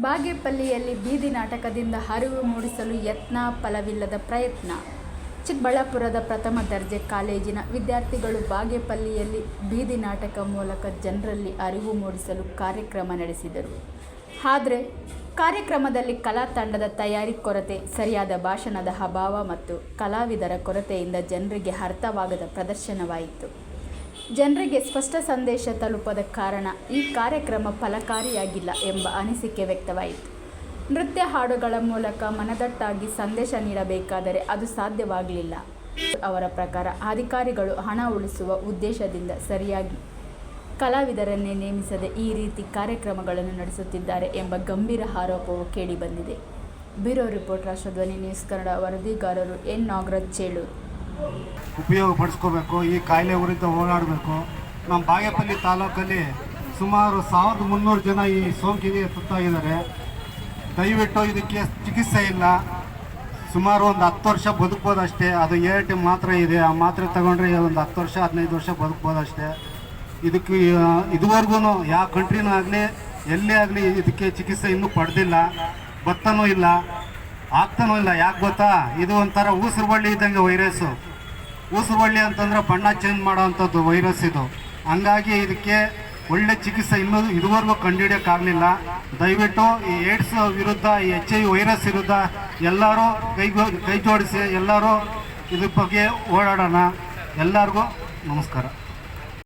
ಬಾಗೇಪಲ್ಲಿಯಲ್ಲಿ ಬೀದಿ ನಾಟಕದಿಂದ ಅರಿವು ಮೂಡಿಸಲು ಯತ್ನ ಫಲವಿಲ್ಲದ ಪ್ರಯತ್ನ. ಚಿಕ್ಕಬಳ್ಳಾಪುರದ ಪ್ರಥಮ ದರ್ಜೆ ಕಾಲೇಜಿನ ವಿದ್ಯಾರ್ಥಿಗಳು ಬಾಗೇಪಲ್ಲಿಯಲ್ಲಿ ಬೀದಿ ನಾಟಕ ಮೂಲಕ ಜನರಲ್ಲಿ ಅರಿವು ಮೂಡಿಸಲು ಕಾರ್ಯಕ್ರಮ ನಡೆಸಿದರು. ಆದರೆ, ಕಾರ್ಯಕ್ರಮದಲ್ಲಿ ಕಲಾ ತಂಡದ ತಯಾರಿ ಕೊರತೆ, ಸರಿಯಾದ ಭಾಷಣದ ಅಭಾವ ಮತ್ತು ಕಲಾವಿದರ ಕೊರತೆಯಿಂದ ಜನರಿಗೆ ಅರ್ಥವಾಗದ ಪ್ರದರ್ಶನವಾಯಿತು. ಜನರಿಗೆ ಸ್ಪಷ್ಟ ಸಂದೇಶ ತಲುಪದ ಕಾರಣ ಈ ಕಾರ್ಯಕ್ರಮ ಫಲಕಾರಿಯಾಗಿಲ್ಲ ಎಂಬ ಅನಿಸಿಕೆ ವ್ಯಕ್ತವಾಯಿತು. ನೃತ್ಯ ಹಾಡುಗಳ ಮೂಲಕ ಮನದಟ್ಟಾಗಿ ಸಂದೇಶ ನೀಡಬೇಕಾದರೆ ಅದು ಸಾಧ್ಯವಾಗಲಿಲ್ಲ. ಅವರ ಪ್ರಕಾರ ಅಧಿಕಾರಿಗಳು ಹಣ ಉಳಿಸುವ ಉದ್ದೇಶದಿಂದ ಸರಿಯಾಗಿ ಕಲಾವಿದರನ್ನೇ ನೇಮಿಸದೆ ಈ ರೀತಿ ಕಾರ್ಯಕ್ರಮಗಳನ್ನು ನಡೆಸುತ್ತಿದ್ದಾರೆ ಎಂಬ ಗಂಭೀರ ಆರೋಪವು ಕೇಳಿಬಂದಿದೆ. Bureau report Rashtradhwani news Kannada ವರದಿಗಾರರು N Nagaraj Chelur. ಉಪಯೋಗ ಪಡಿಸ್ಕೋಬೇಕು ಈ ಕಾಯಿಲೆ ವಿರುದ್ಧ ಹೋರಾಡಬೇಕು. ನಮ್ಮ ಬಾಗೇಪಲ್ಲಿ ತಾಲೂಕಲ್ಲಿ ಸುಮಾರು ಸಾವಿರದ ಮುನ್ನೂರು ಜನ ಈ ಸೋಂಕಿಗೆ ತುತ್ತಾಗಿದ್ದಾರೆ. ದಯವಿಟ್ಟು ಇದಕ್ಕೆ ಚಿಕಿತ್ಸೆ ಇಲ್ಲ. ಸುಮಾರು ಒಂದು ಹತ್ತು ವರ್ಷ ಬದುಕ್ಬೋದು ಅಷ್ಟೇ ಅದು ಎ ಟೈಮ್ ಮಾತ್ರೆ ಇದೆ. ಆ ಮಾತ್ರೆ ತಗೊಂಡ್ರೆ ಒಂದು ಹತ್ತು ವರ್ಷ, ಹದಿನೈದು ವರ್ಷ ಬದುಕ್ಬೋದು ಅಷ್ಟೇ ಇದಕ್ಕೆ, ಇದುವರೆಗೂ ಯಾವ ಕಂಟ್ರಿನೂ ಆಗಲಿ, ಎಲ್ಲೇ ಆಗಲಿ ಇದಕ್ಕೆ ಚಿಕಿತ್ಸೆ ಇನ್ನೂ ಪಡೆದಿಲ್ಲ. ಬತ್ತನೂ ಇಲ್ಲ. ಆಗ್ತಾನೂ ಇಲ್ಲ. ಯಾಕೆ ಗೊತ್ತಾ? ಇದು ಒಂಥರ ಉಸಿರು ಬಳ್ಳಿ ಇದ್ದಂಗೆ ವೈರಸ್ಸು. ಉಸಿರು ಬಳ್ಳಿ ಅಂತಂದ್ರೆ ಬಣ್ಣ ಚೇಂಜ್ ಮಾಡೋವಂಥದ್ದು ವೈರಸ್ ಇದು. ಹಂಗಾಗಿ ಇದಕ್ಕೆ ಒಳ್ಳೆ ಚಿಕಿತ್ಸೆ ಇನ್ನೂ ಇದುವರೆಗೂ ಕಂಡುಹಿಡಿಯೋಕ್ಕಾಗಲಿಲ್ಲ. ದಯವಿಟ್ಟು ಈ ಏಡ್ಸ್ ವಿರುದ್ಧ, ಈ ಎಚ್ ಐ ವೈರಸ್ ವಿರುದ್ಧ ಎಲ್ಲರೂ ಕೈ ಕೈ ಜೋಡಿಸಿ ಎಲ್ಲರೂ ಇದ್ರ ಬಗ್ಗೆ ಓಡಾಡೋಣ ಎಲ್ಲರಿಗೂ ನಮಸ್ಕಾರ.